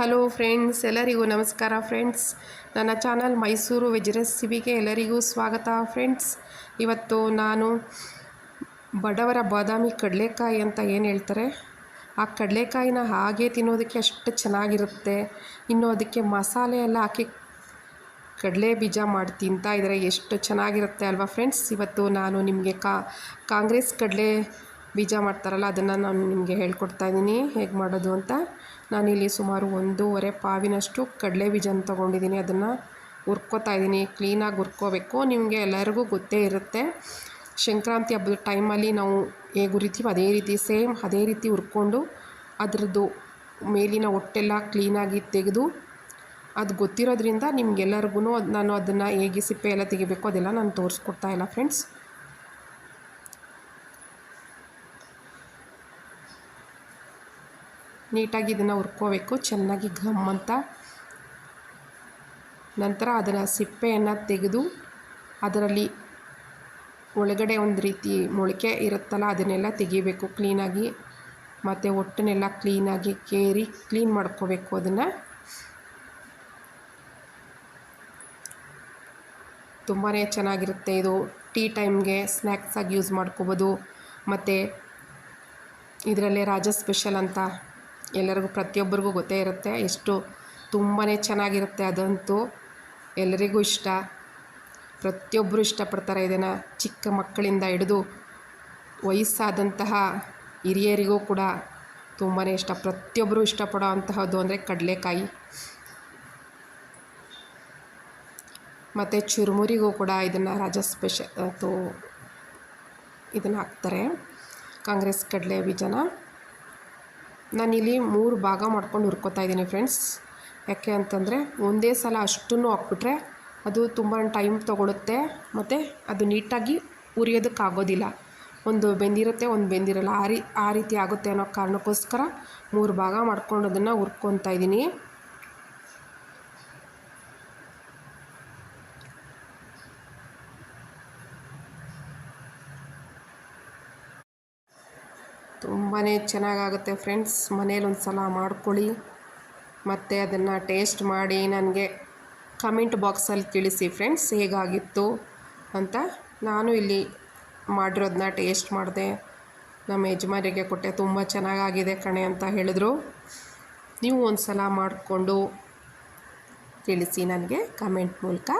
Hello friends, ಎಲ್ಲರಿಗೂ ನಮಸ್ಕಾರ friends. ನನ್ನ ಚಾನಲ್ ಮೈಸೂರು ವೆಜ್ ರೆಸಿಪಿಗೆ ಎಲ್ಲರಿಗೂ ಸ್ವಾಗತ ಫ್ರೆಂಡ್ಸ್. ಇವತ್ತು ನಾನು ಬಡವರ ಬಾದಾಮಿ ಕಡಲೆಕಾಯಿ ಅಂತ ಏನು ಹೇಳ್ತಾರೆ? ಆ ಕಡಲೆಕಾಯಿನ ಹಾಗೆ ತಿನ್ನೋದಕ್ಕೆ ಅಷ್ಟು ಚೆನ್ನಾಗಿರುತ್ತೆ. ಇನ್ನು ಅದಕ್ಕೆ ಮಸಾಲೆ ಎಲ್ಲ ಹಾಕಿ ಕಡಲೆ ಬೀಜ ಮಾಡಿ ತಿಂತಾ ಇದ್ದರೆ ಎಷ್ಟು ಚೆನ್ನಾಗಿರುತ್ತೆ ಅಲ್ವಾ ಫ್ರೆಂಡ್ಸ್? ಇವತ್ತು ನಾನು ನಿಮಗೆ ಕಾಂಗ್ರೆಸ್ ಕಡಲೆ ಬೀಜ ಮಾಡ್ತಾರಲ್ಲ, ಅದನ್ನು ನಾನು ನಿಮಗೆ ಹೇಳ್ಕೊಡ್ತಾ ಇದ್ದೀನಿ. ಹೇಗೆ ಮಾಡೋದು ಅಂತ? ನಾನಿಲ್ಲಿ ಸುಮಾರು ಒಂದೂವರೆ ಪಾವಿನಷ್ಟು ಕಡಲೆ ಬೀಜನ ತೊಗೊಂಡಿದ್ದೀನಿ. ಅದನ್ನು ಹುರ್ಕೋತಾ ಇದ್ದೀನಿ. ಕ್ಲೀನಾಗಿ ಹುರ್ಕೋಬೇಕು. ನಿಮಗೆ ಎಲ್ಲರಿಗೂ ಗೊತ್ತೇ ಇರುತ್ತೆ. ಸಂಕ್ರಾಂತಿ ಹಬ್ಬದ ಟೈಮಲ್ಲಿ ನಾವು ಹೇಗೆ ಹುರಿತೀವಿ ಅದೇ ರೀತಿ, ಸೇಮ್ ಅದೇ ರೀತಿ ಹುರ್ಕೊಂಡು ಅದರದ್ದು ಮೇಲಿನ ಹೊಟ್ಟೆಲ್ಲ ಕ್ಲೀನಾಗಿ ತೆಗೆದು ಅದು ಗೊತ್ತಿರೋದ್ರಿಂದ ನಿಮ್ಗೆಲ್ಲರಿಗೂ ನಾನು ಅದನ್ನು ಹೇಗೆ ಸಿಪ್ಪೆ ಎಲ್ಲ ತೆಗಿಬೇಕು ಅದೆಲ್ಲ ನಾನು ತೋರಿಸ್ಕೊಡ್ತಾ ಇಲ್ಲ ಫ್ರೆಂಡ್ಸ್. ನೀಟಾಗಿ ಇದನ್ನು ಹುರ್ಕೋಬೇಕು, ಚೆನ್ನಾಗಿ ಘಮ್ ಅಂತ. ನಂತರ ಅದರ ಸಿಪ್ಪೆಯನ್ನು ತೆಗೆದು ಅದರಲ್ಲಿ ಒಳಗಡೆ ಒಂದು ರೀತಿ ಮೊಳಕೆ ಇರುತ್ತಲ್ಲ ಅದನ್ನೆಲ್ಲ ತೆಗಿಬೇಕು ಕ್ಲೀನಾಗಿ. ಮತ್ತು ಒಟ್ಟನ್ನೆಲ್ಲ ಕ್ಲೀನಾಗಿ ಕೇರಿ ಕ್ಲೀನ್ ಮಾಡ್ಕೋಬೇಕು ಅದನ್ನು. ತುಂಬಾ ಚೆನ್ನಾಗಿರುತ್ತೆ ಇದು. ಟೀ ಟೈಮ್ಗೆ ಸ್ನ್ಯಾಕ್ಸಾಗಿ ಯೂಸ್ ಮಾಡ್ಕೋಬೋದು. ಮತ್ತು ಇದರಲ್ಲೇ ರಾಜ ಸ್ಪೆಷಲ್ ಅಂತ ಎಲ್ಲರಿಗೂ ಪ್ರತಿಯೊಬ್ಬರಿಗೂ ಗೊತ್ತೇ ಇರುತ್ತೆ. ಎಷ್ಟು ತುಂಬಾ ಚೆನ್ನಾಗಿರುತ್ತೆ ಅದಂತೂ ಎಲ್ಲರಿಗೂ ಇಷ್ಟ. ಪ್ರತಿಯೊಬ್ಬರು ಇಷ್ಟಪಡ್ತಾರೆ ಇದನ್ನು. ಚಿಕ್ಕ ಮಕ್ಕಳಿಂದ ಹಿಡಿದು ವಯಸ್ಸಾದಂತಹ ಹಿರಿಯರಿಗೂ ಕೂಡ ತುಂಬಾ ಇಷ್ಟ. ಪ್ರತಿಯೊಬ್ಬರು ಇಷ್ಟಪಡೋ ಅಂತಹದ್ದು ಅಂದರೆ ಕಡಲೆಕಾಯಿ. ಮತ್ತು ಚುರುಮುರಿಗೂ ಕೂಡ ಇದನ್ನು ರಾಜ ಸ್ಪೆಷಲ್ ಅಥವಾ ಇದನ್ನು ಹಾಕ್ತಾರೆ. ಕಾಂಗ್ರೆಸ್ ಕಡಲೆ ಬೀಜನ. ನಾನಿಲ್ಲಿ ಮೂರು ಭಾಗ ಮಾಡ್ಕೊಂಡು ಹುರ್ಕೋತಾ ಇದ್ದೀನಿ ಫ್ರೆಂಡ್ಸ್ ಯಾಕೆ ಅಂತಂದರೆ ಒಂದೇ ಸಲ ಅಷ್ಟನ್ನು ಹಾಕ್ಬಿಟ್ರೆ ಅದು ತುಂಬ ಟೈಮ್ ತೊಗೊಳುತ್ತೆ ಮತ್ತು ಅದು ನೀಟಾಗಿ ಉರಿಯೋದಕ್ಕಾಗೋದಿಲ್ಲ ಒಂದು ಬೆಂದಿರುತ್ತೆ, ಒಂದು ಬೆಂದಿರಲ್ಲ. ಆ ರೀ, ಆ ರೀತಿ ಆಗುತ್ತೆ ಅನ್ನೋ ಕಾರಣಕ್ಕೋಸ್ಕರ ಮೂರು ಭಾಗ ಮಾಡ್ಕೊಂಡು ಅದನ್ನು ಹುರ್ಕೊತಾ ಇದ್ದೀನಿ. ತುಂಬಾ ಚೆನ್ನಾಗಾಗುತ್ತೆ ಫ್ರೆಂಡ್ಸ್. ಮನೇಲಿ ಒಂದು ಸಲ ಮಾಡ್ಕೊಳ್ಳಿ. ಮತ್ತು ಅದನ್ನು ಟೇಸ್ಟ್ ಮಾಡಿ ನನಗೆ ಕಮೆಂಟ್ ಬಾಕ್ಸಲ್ಲಿ ತಿಳಿಸಿ ಫ್ರೆಂಡ್ಸ್ ಹೇಗಾಗಿತ್ತು ಅಂತ ನಾನು ಇಲ್ಲಿ ಮಾಡಿರೋದನ್ನ ಟೇಸ್ಟ್ ಮಾಡಿದೆ. ನಮ್ಮ ಯಜಮಾನಿಗೆ ಕೊಟ್ಟೆ, ತುಂಬ ಚೆನ್ನಾಗಾಗಿದೆ ಕಣೆ ಅಂತ ಹೇಳಿದ್ರು. ನೀವು ಒಂದು ಸಲ ಮಾಡಿಕೊಂಡು ತಿಳಿಸಿ ನನಗೆ ಕಮೆಂಟ್ ಮೂಲಕ.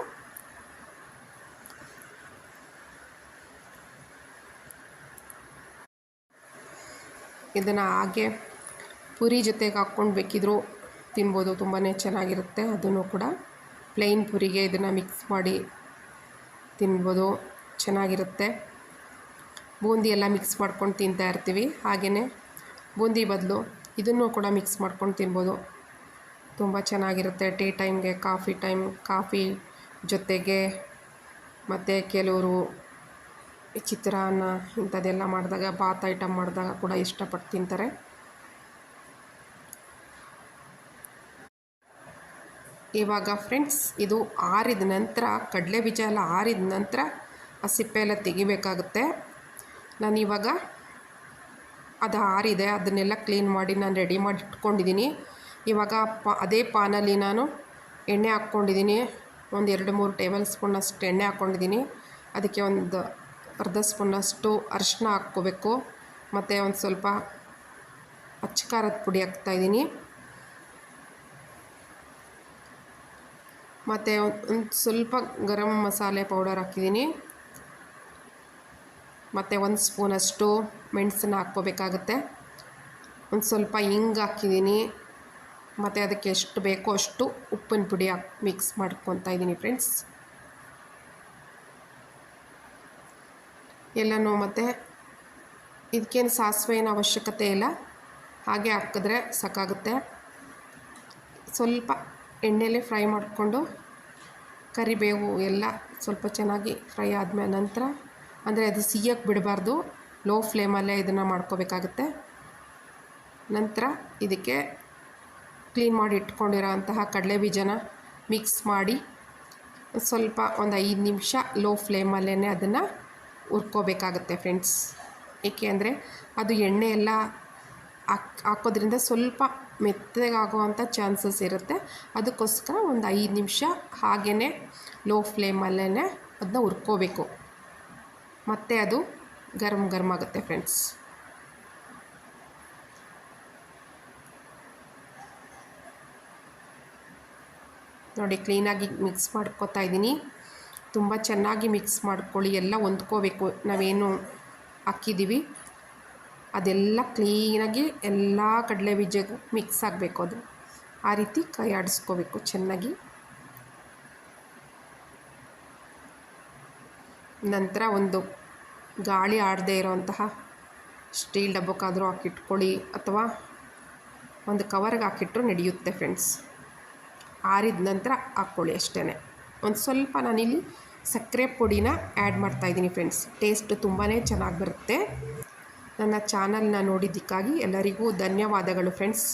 ಇದನ್ನು ಹಾಗೆ ಪುರಿ ಜೊತೆಗೆ ಹಾಕ್ಕೊಂಡು ಬೇಕಿದ್ರೂ ತಿನ್ಬೋದು. ತುಂಬಾ ಚೆನ್ನಾಗಿರುತ್ತೆ. ಅದನ್ನು ಕೂಡ ಪ್ಲೈನ್ ಪುರಿಗೆ ಇದನ್ನು ಮಿಕ್ಸ್ ಮಾಡಿ ತಿನ್ಬೋದು. ಚೆನ್ನಾಗಿರುತ್ತೆ. ಬೂಂದಿ ಎಲ್ಲ ಮಿಕ್ಸ್ ಮಾಡ್ಕೊಂಡು ತಿಂತಾ ಇರ್ತೀವಿ. ಹಾಗೆಯೇ ಬೂಂದಿ ಬದಲು ಇದನ್ನು ಕೂಡ ಮಿಕ್ಸ್ ಮಾಡ್ಕೊಂಡು ತಿನ್ಬೋದು. ತುಂಬ ಚೆನ್ನಾಗಿರುತ್ತೆ. ಟೀ ಟೈಮ್ಗೆ ಕಾಫಿ ಟೈಮ್ ಕಾಫಿ ಜೊತೆಗೆ ಮತ್ತು ಕೆಲವರು ಚಿತ್ರಾನ್ನ ಇಂಥದ್ದೆಲ್ಲ ಮಾಡಿದಾಗ, ಬಾತ್ ಐಟಮ್ ಮಾಡಿದಾಗ ಕೂಡ ಇಷ್ಟಪಟ್ಟು ತಿಂತಾರೆ. ಇವಾಗ ಫ್ರೆಂಡ್ಸ್ ಇದು ಆರಿದ ನಂತರ, ಕಡಲೆ ಬೀಜ ಎಲ್ಲ ಆರಿದ ನಂತರ ಆ ಸಿಪ್ಪೆ ಎಲ್ಲ ತೆಗಿಬೇಕಾಗುತ್ತೆ. ನಾನಿವಾಗ ಅದು ಆರಿದೆ, ಅದನ್ನೆಲ್ಲ ಕ್ಲೀನ್ ಮಾಡಿ ನಾನು ರೆಡಿ ಮಾಡಿ ಇಟ್ಕೊಂಡಿದ್ದೀನಿ. ಇವಾಗ ಪಾ, ಅದೇ ಪಾನಲ್ಲಿ ನಾನು ಎಣ್ಣೆ ಹಾಕ್ಕೊಂಡಿದ್ದೀನಿ. ಒಂದು ಎರಡು ಮೂರು ಟೇಬಲ್ ಸ್ಪೂನಷ್ಟು ಎಣ್ಣೆ ಹಾಕ್ಕೊಂಡಿದ್ದೀನಿ. ಅದಕ್ಕೆ ಒಂದು ಅರ್ಧ ಸ್ಪೂನಷ್ಟು ಅರಿಶಿನ ಹಾಕ್ಕೋಬೇಕು. ಮತ್ತು ಒಂದು ಸ್ವಲ್ಪ ಅಚ್ಚ ಖಾರದ ಪುಡಿ ಹಾಕ್ತಾಯಿದ್ದೀನಿ ಮತ್ತು ಒಂದು ಸ್ವಲ್ಪ ಗರಂ ಮಸಾಲೆ ಪೌಡರ್ ಹಾಕಿದ್ದೀನಿ. ಮತ್ತು ಒಂದು ಸ್ಪೂನಷ್ಟು ಮೆಣಸನ್ನ ಹಾಕ್ಕೋಬೇಕಾಗತ್ತೆ. ಒಂದು ಸ್ವಲ್ಪ ಹಿಂಗ್ ಹಾಕಿದ್ದೀನಿ. ಮತ್ತು ಅದಕ್ಕೆ ಎಷ್ಟು ಬೇಕೋ ಅಷ್ಟು ಉಪ್ಪಿನ ಪುಡಿ ಹಾಕಿ ಮಿಕ್ಸ್ ಮಾಡ್ಕೊತಾ ಇದ್ದೀನಿ ಫ್ರೆಂಡ್ಸ್ ಎಲ್ಲನೂ ಮತ್ತು ಇದಕ್ಕೇನು ಸಾಸಿವೆನ ಅವಶ್ಯಕತೆ ಇಲ್ಲ. ಹಾಗೆ ಹಾಕಿದ್ರೆ ಸಾಕಾಗುತ್ತೆ. ಸ್ವಲ್ಪ ಎಣ್ಣೆಲೇ ಫ್ರೈ ಮಾಡಿಕೊಂಡು ಕರಿಬೇವು ಎಲ್ಲ ಸ್ವಲ್ಪ ಚೆನ್ನಾಗಿ ಫ್ರೈ ಆದಮೇಲೆ ನಂತರ ಅಂದರೆ ಅದು ಸಿಯ್ಯಕ್ಕೆ ಬಿಡಬಾರ್ದು. ಲೋ ಫ್ಲೇಮಲ್ಲೇ ಇದನ್ನು ಮಾಡ್ಕೋಬೇಕಾಗುತ್ತೆ. ನಂತರ ಇದಕ್ಕೆ ಕ್ಲೀನ್ ಮಾಡಿ ಇಟ್ಕೊಂಡಿರೋ ಅಂತಹ ಕಡಲೆ ಬೀಜನ ಮಿಕ್ಸ್ ಮಾಡಿ ಸ್ವಲ್ಪ ಒಂದು ಐದು ನಿಮಿಷ ಲೋ ಫ್ಲೇಮಲ್ಲೇ ಅದನ್ನು ಹುರ್ಕೋಬೇಕಾಗತ್ತೆ ಫ್ರೆಂಡ್ಸ್. ಏಕೆ ಅಂದರೆ ಅದು ಎಣ್ಣೆ ಎಲ್ಲ ಹಾಕ್, ಹಾಕೋದ್ರಿಂದ ಸ್ವಲ್ಪ ಮೆತ್ತಗಾಗುವಂಥ ಚಾನ್ಸಸ್ ಇರುತ್ತೆ. ಅದಕ್ಕೋಸ್ಕರ ಒಂದು ಐದು ನಿಮಿಷ ಹಾಗೇ ಲೋ ಫ್ಲೇಮಲ್ಲೇ ಅದನ್ನ ಹುರ್ಕೋಬೇಕು. ಮತ್ತು ಅದು ಗರಮ್ ಗರಮ್ ಆಗುತ್ತೆ ಫ್ರೆಂಡ್ಸ್. ನೋಡಿ, ಕ್ಲೀನಾಗಿ ಮಿಕ್ಸ್ ಮಾಡ್ಕೋತಾ ಇದ್ದೀನಿ. ತುಂಬ ಚೆನ್ನಾಗಿ ಮಿಕ್ಸ್ ಮಾಡ್ಕೊಳ್ಳಿ, ಎಲ್ಲ ಹೊಂದ್ಕೋಬೇಕು. ನಾವೇನು ಹಾಕಿದ್ದೀವಿ. ಅದೆಲ್ಲ ಕ್ಲೀನಾಗಿ ಎಲ್ಲ ಕಡಲೆ ಬೀಜಗೂ ಮಿಕ್ಸ್ ಆಗಬೇಕು ಅದು. ಆ ರೀತಿ ಕೈ ಆಡಿಸ್ಕೋಬೇಕು ಚೆನ್ನಾಗಿ. ನಂತರ ಒಂದು ಗಾಳಿ ಆಡದೇ ಇರೋವಂತಹ ಸ್ಟೀಲ್ ಡಬ್ಬಕ್ಕಾದರೂ ಹಾಕಿಟ್ಕೊಳ್ಳಿ ಅಥವಾ ಒಂದು ಕವರ್ಗೆ ಹಾಕಿಟ್ರು ನಡೆಯುತ್ತೆ ಫ್ರೆಂಡ್ಸ್ ಆರಿದ ನಂತರ ಹಾಕ್ಕೊಳ್ಳಿ ಅಷ್ಟೇ ಒಂದು ಸ್ವಲ್ಪ ನಾನಿಲ್ಲಿ ಸಕ್ಕರೆ ಪುಡಿನ ಆ್ಯಡ್ ಮಾಡ್ತಾಯಿದ್ದೀನಿ ಫ್ರೆಂಡ್ಸ್. ಟೇಸ್ಟ್ ತುಂಬಾ ಚೆನ್ನಾಗಿ ಬರುತ್ತೆ. ನನ್ನ ಚಾನಲ್ನ ನೋಡಿದ್ದಕ್ಕಾಗಿ ಎಲ್ಲರಿಗೂ ಧನ್ಯವಾದಗಳು ಫ್ರೆಂಡ್ಸ್.